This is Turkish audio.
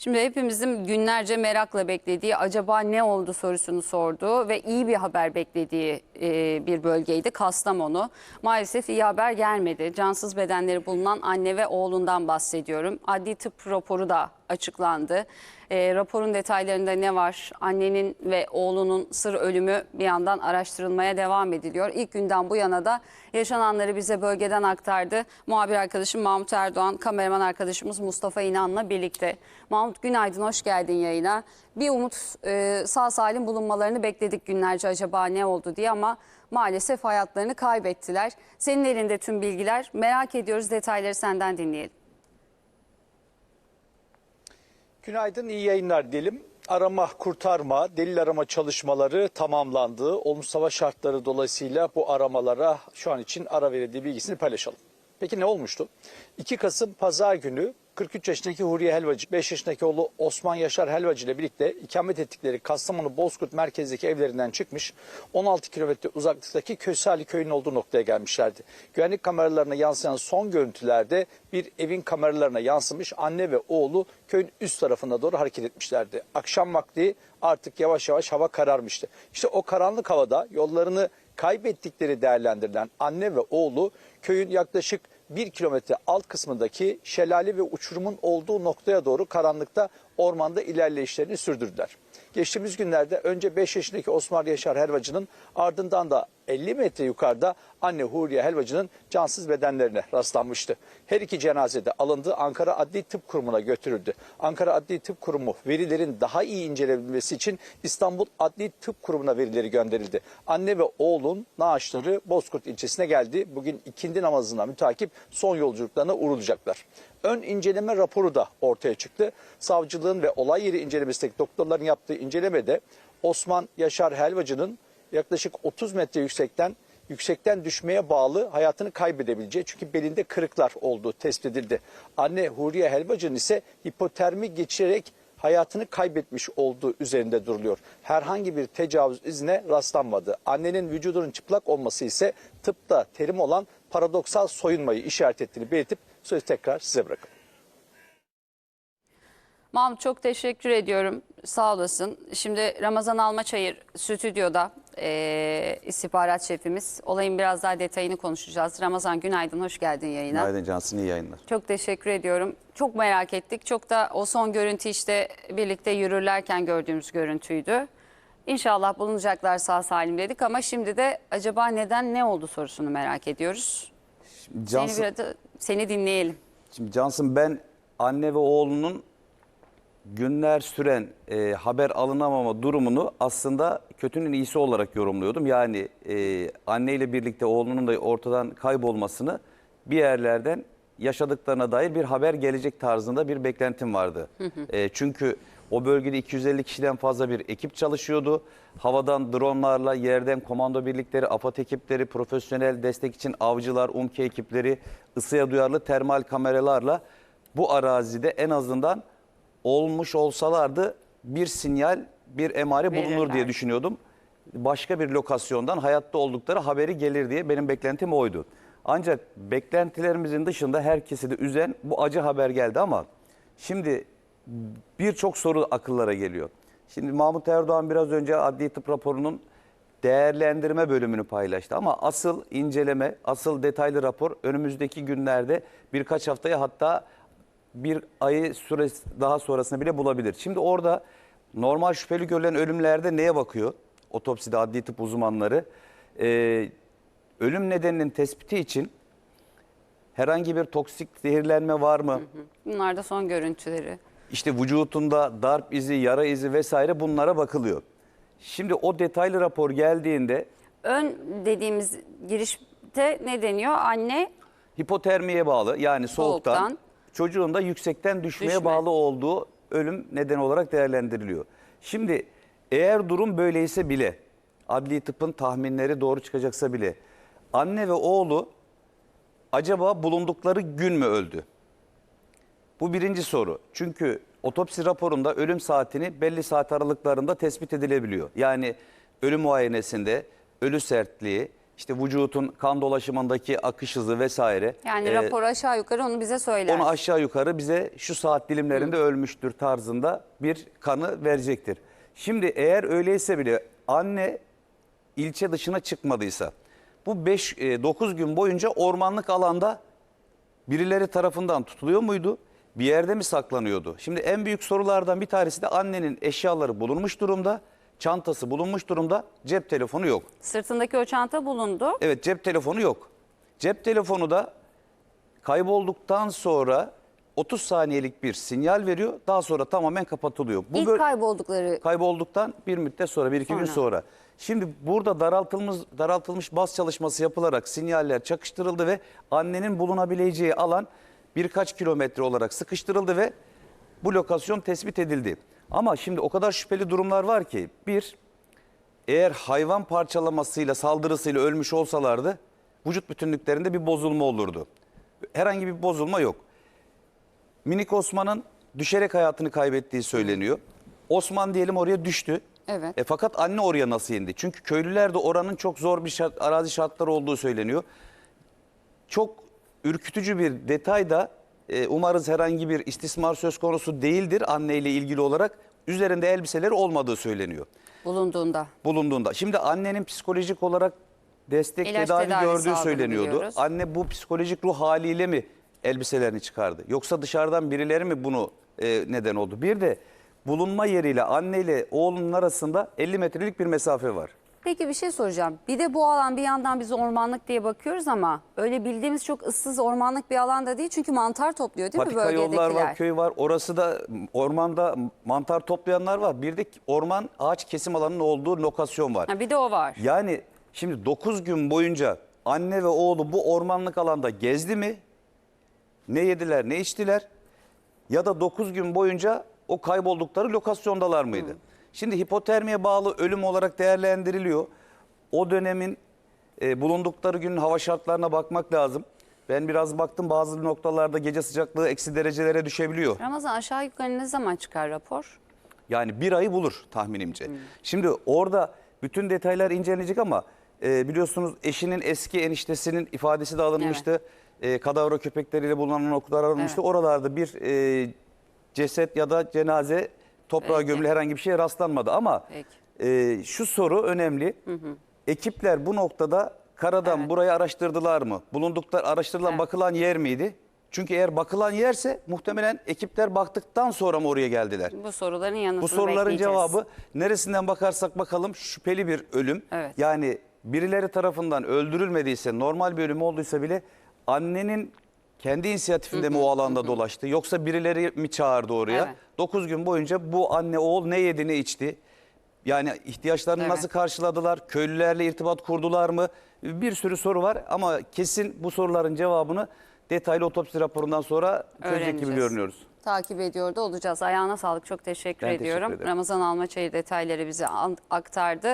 Şimdi hepimizin günlerce merakla beklediği acaba ne oldu sorusunu sordu ve iyi bir haber beklediği e, bir bölgeydi Kastamonu. Maalesef iyi haber gelmedi. Cansız bedenleri bulunan anne ve oğlundan bahsediyorum. Adli tıp raporu da açıklandı. E, raporun detaylarında ne var? Annenin ve oğlunun sır ölümü bir yandan araştırılmaya devam ediliyor. İlk günden bu yana da yaşananları bize bölgeden aktardı. Muhabir arkadaşım Mahmut Erdoğan, kameraman arkadaşımız Mustafa İnan'la birlikte. Mahmut günaydın, hoş geldin yayına. Bir umut e, sağ salim bulunmalarını bekledik günlerce acaba ne oldu diye ama maalesef hayatlarını kaybettiler. Senin elinde tüm bilgiler. Merak ediyoruz detayları senden dinleyelim. Günaydın, iyi yayınlar diyelim. Arama, kurtarma, delil arama çalışmaları tamamlandı. Olmuş savaş şartları dolayısıyla bu aramalara şu an için ara verildiği bilgisini paylaşalım. Peki ne olmuştu? 2 Kasım Pazar günü 43 yaşındaki Huriye Helvacı, 5 yaşındaki oğlu Osman Yaşar Helvacı ile birlikte ikamet ettikleri Kastamonu Bozkurt merkezdeki evlerinden çıkmış 16 kilometre uzaklıktaki Kösali köyünün olduğu noktaya gelmişlerdi. Güvenlik kameralarına yansıyan son görüntülerde bir evin kameralarına yansımış anne ve oğlu köyün üst tarafına doğru hareket etmişlerdi. Akşam vakti artık yavaş yavaş hava kararmıştı. İşte o karanlık havada yollarını kaybettikleri değerlendirilen anne ve oğlu köyün yaklaşık bir kilometre alt kısmındaki şelale ve uçurumun olduğu noktaya doğru karanlıkta ormanda ilerleyişlerini sürdürdüler. Geçtiğimiz günlerde önce 5 yaşındaki Osman Yaşar Helvacı'nın ardından da 50 metre yukarıda anne Huriye Helvacı'nın cansız bedenlerine rastlanmıştı. Her iki cenazede alındı Ankara Adli Tıp Kurumu'na götürüldü. Ankara Adli Tıp Kurumu verilerin daha iyi incelebilmesi için İstanbul Adli Tıp Kurumu'na verileri gönderildi. Anne ve oğlun naaşları Bozkurt ilçesine geldi. Bugün ikindi namazına mütakip son yolculuklarına uğurlayacaklar. Ön inceleme raporu da ortaya çıktı. Savcılığın ve olay yeri incelemesindeki doktorların yaptığı incelemede Osman Yaşar Helvacı'nın yaklaşık 30 metre yüksekten yüksekten düşmeye bağlı hayatını kaybedebileceği çünkü belinde kırıklar olduğu tespit edildi. Anne Huriye Helvacı'nın ise hipotermi geçirerek hayatını kaybetmiş olduğu üzerinde duruluyor. Herhangi bir tecavüz izine rastlanmadı. Annenin vücudunun çıplak olması ise tıpta terim olan paradoksal soyunmayı işaret ettiğini belirtip sözü tekrar size bırakın. Mahmut çok teşekkür ediyorum. Sağ olasın. Şimdi Ramazan Almaçayır stüdyoda eee istihbarat şefimiz. Olayın biraz daha detayını konuşacağız. Ramazan günaydın, hoş geldin yayına. Günaydın Cansın, iyi yayınlar. Çok teşekkür ediyorum. Çok merak ettik. Çok da o son görüntü işte birlikte yürürlerken gördüğümüz görüntüydü. İnşallah bulunacaklar sağ salim dedik ama şimdi de acaba neden ne oldu sorusunu merak ediyoruz. Cansın, Seni, biraz seni dinleyelim. şimdi Cansın ben anne ve oğlunun günler süren e, haber alınamama durumunu aslında kötünün iyisi olarak yorumluyordum. Yani e, anneyle birlikte oğlunun da ortadan kaybolmasını bir yerlerden yaşadıklarına dair bir haber gelecek tarzında bir beklentim vardı. E, çünkü o bölgede 250 kişiden fazla bir ekip çalışıyordu. Havadan dronlarla, yerden komando birlikleri, AFAD ekipleri, profesyonel destek için avcılar, UMKE ekipleri, ısıya duyarlı termal kameralarla bu arazide en azından olmuş olsalardı bir sinyal, bir emare bulunur Verirler. diye düşünüyordum. Başka bir lokasyondan hayatta oldukları haberi gelir diye benim beklentim oydu. Ancak beklentilerimizin dışında herkesi de üzen bu acı haber geldi ama şimdi birçok soru akıllara geliyor. Şimdi Mahmut Erdoğan biraz önce adli tıp raporunun değerlendirme bölümünü paylaştı ama asıl inceleme, asıl detaylı rapor önümüzdeki günlerde birkaç haftaya hatta bir ayı süresi daha sonrasında bile bulabilir. Şimdi orada normal şüpheli görülen ölümlerde neye bakıyor? Otopside adli tıp uzmanları. Ee, ölüm nedeninin tespiti için herhangi bir toksik zehirlenme var mı? Bunlar da son görüntüleri. İşte vücutunda darp izi, yara izi vesaire bunlara bakılıyor. Şimdi o detaylı rapor geldiğinde Ön dediğimiz girişte ne deniyor? Anne hipotermiye bağlı yani soğuktan, Soğuktan. çocuğun da yüksekten düşmeye Düşme. bağlı olduğu ölüm neden olarak değerlendiriliyor. Şimdi eğer durum böyleyse bile adli tıpın tahminleri doğru çıkacaksa bile anne ve oğlu acaba bulundukları gün mü öldü? Bu birinci soru. Çünkü otopsi raporunda ölüm saatini belli saat aralıklarında tespit edilebiliyor. Yani ölüm muayenesinde ölü sertliği, işte vücutun kan dolaşımındaki akış hızı vesaire. Yani e, rapor aşağı yukarı onu bize söyler. onu aşağı yukarı bize şu saat dilimlerinde ölmüştür tarzında bir kanı verecektir. Şimdi eğer öyleyse bile anne ilçe dışına çıkmadıysa bu 5 9 gün boyunca ormanlık alanda birileri tarafından tutuluyor muydu? Bir yerde mi saklanıyordu? Şimdi en büyük sorulardan bir tanesi de annenin eşyaları bulunmuş durumda, çantası bulunmuş durumda, cep telefonu yok. Sırtındaki o çanta bulundu. Evet cep telefonu yok. Cep telefonu da kaybolduktan sonra 30 saniyelik bir sinyal veriyor. Daha sonra tamamen kapatılıyor. Bu İlk böyle- kayboldukları kaybolduktan bir müddet sonra, bir iki gün Sonra. sonra. Şimdi burada daraltılmış, daraltılmış baz çalışması yapılarak sinyaller çakıştırıldı ve annenin bulunabileceği alan birkaç kilometre olarak sıkıştırıldı ve bu lokasyon tespit edildi. Ama şimdi o kadar şüpheli durumlar var ki bir, eğer hayvan parçalamasıyla, saldırısıyla ölmüş olsalardı vücut bütünlüklerinde bir bozulma olurdu. Herhangi bir bozulma yok. Minik Osman'ın düşerek hayatını kaybettiği söyleniyor. Osman diyelim oraya düştü. Evet. E, fakat anne oraya nasıl indi? Çünkü köylüler de oranın çok zor bir şart, arazi şartları olduğu söyleniyor. Çok ürkütücü bir detay da e, umarız herhangi bir istismar söz konusu değildir anneyle ilgili olarak. Üzerinde elbiseleri olmadığı söyleniyor bulunduğunda. bulunduğunda. Şimdi annenin psikolojik olarak destek İlaç tedavi tedavisi gördüğü aldığını söyleniyordu. biliyoruz. Anne bu psikolojik ruh haliyle mi elbiselerini çıkardı? Yoksa dışarıdan birileri mi bunu e, neden oldu? Bir de bulunma yeriyle anneyle oğlunun arasında 50 metrelik bir mesafe var. Peki bir şey soracağım. Bir de bu alan bir yandan biz ormanlık diye bakıyoruz ama öyle bildiğimiz çok ıssız ormanlık bir alanda değil. Çünkü mantar topluyor değil Patika mi bölgedekiler? yollar var, köy var. Orası da ormanda mantar toplayanlar var. Bir de orman ağaç kesim alanının olduğu lokasyon var. Ha, bir de o var. Yani şimdi 9 gün boyunca anne ve oğlu bu ormanlık alanda gezdi mi? Ne yediler, ne içtiler? Ya da 9 gün boyunca o kayboldukları lokasyondalar mıydı? Şimdi hipotermiye bağlı ölüm olarak değerlendiriliyor. O dönemin e, bulundukları günün hava şartlarına bakmak lazım. Ben biraz baktım bazı noktalarda gece sıcaklığı eksi derecelere düşebiliyor. Ramazan aşağı yukarı ne zaman çıkar rapor? Yani bir ayı bulur tahminimce. Şimdi orada bütün detaylar incelenecek ama e, biliyorsunuz eşinin eski eniştesinin ifadesi de alınmıştı. E, kadavra köpekleriyle bulunan noktalar alınmıştı. Evet. Oralarda bir e, ceset ya da cenaze toprağa Peki. gömülü herhangi bir şeye rastlanmadı. Ama e, şu soru önemli. Ekipler bu noktada karadan Evet. burayı araştırdılar mı? Bulundukları araştırılan Evet. bakılan yer miydi? Çünkü eğer bakılan yerse muhtemelen ekipler baktıktan sonra mı oraya geldiler? Bu soruların yanıtını Bu soruların cevabı neresinden bakarsak bakalım şüpheli bir ölüm. Evet. Yani birileri tarafından öldürülmediyse normal bir ölüm olduysa bile annenin kendi inisiyatifinde mi o alanda dolaştı yoksa birileri mi çağırdı oraya? Evet. 9 gün boyunca bu anne oğul ne yedi ne içti? Yani ihtiyaçlarını Evet. nasıl karşıladılar? Köylülerle irtibat kurdular mı? Bir sürü soru var ama kesin bu soruların cevabını detaylı otopsi raporundan sonra çözecek gibi Öğreneceğiz. görünüyoruz. Takip ediyor da olacağız. Ayağına sağlık. Çok teşekkür Ben teşekkür ediyorum. ederim. Ramazan Almaçayı detayları bize an- aktardı.